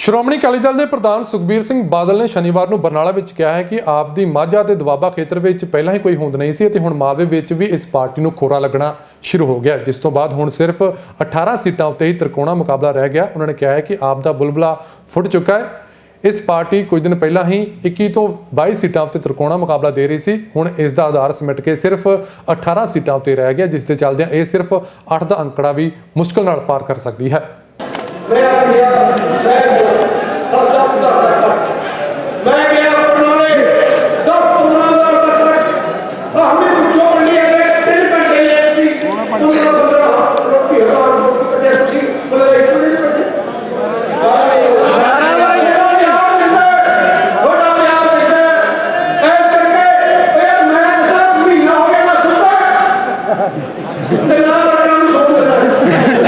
ਸ਼੍ਰੋਮਣੀ ਅਕਾਲੀ ਦਲ ਦੇ ਪ੍ਰਧਾਨ ਸੁਖਬੀਰ ਸਿੰਘ ਬਾਦਲ ਨੇ ਸ਼ਨੀਵਾਰ ਨੂੰ ਬਰਨਾਲਾ ਵਿੱਚ ਕਿਹਾ ਹੈ ਕਿ ਆਪ ਦੀ ਮਾਝਾ ਤੇ ਦੁਆਬਾ ਖੇਤਰ ਵਿੱਚ ਪਹਿਲਾਂ ਹੀ ਕੋਈ ਹੋਂਦ ਨਹੀਂ ਸੀ ਅਤੇ ਹੁਣ ਮਾਵੇ ਵਿੱਚ ਵੀ ਇਸ ਪਾਰਟੀ ਨੂੰ ਖੋਰਾ ਲੱਗਣਾ ਸ਼ੁਰੂ ਹੋ ਗਿਆ ਜਿਸ ਤੋਂ ਬਾਅਦ ਹੁਣ ਸਿਰਫ 18 ਸੀਟਾਂ ਉੱਤੇ ਹੀ ਤ੍ਰਿਕੋਣਾ ਮੁਕਾਬਲਾ ਰਹਿ ਗਿਆ। ਉਹਨਾਂ ਨੇ ਕਿਹਾ ਹੈ ਕਿ ਆਪ ਦਾ ਬੁਲਬੁਲਾ ਫੁੱਟ ਚੁੱਕਾ ਹੈ। ਇਸ ਪਾਰਟੀ ਕੁਝ ਦਿਨ ਪਹਿਲਾਂ ਹੀ 21 ਤੋਂ 22 ਸੀਟਾਂ ਉੱਤੇ ਤ੍ਰਿਕੋਣਾ ਮੁਕਾਬਲਾ ਦੇ ਰਹੀ ਸੀ। ਹੁਣ ਇਸ ਦਾ ਆਧਾਰ ਸਮਿਟ ਕੇ ਸਿਰਫ 18 ਸੀਟਾਂ ਉੱਤੇ ਰਹਿ ਗਿਆ, ਜਿਸ ਦੇ ਚੱਲਦਿਆਂ ਇਹ ਸਿਰਫ 8 ਦਾ ਅੰਕੜਾ ਵੀ ਮੁਸ਼ਕਲ ਨਾਲ ਪਾਰ ਕਰ ਸਕਦੀ ਹੈ। 何が言うの?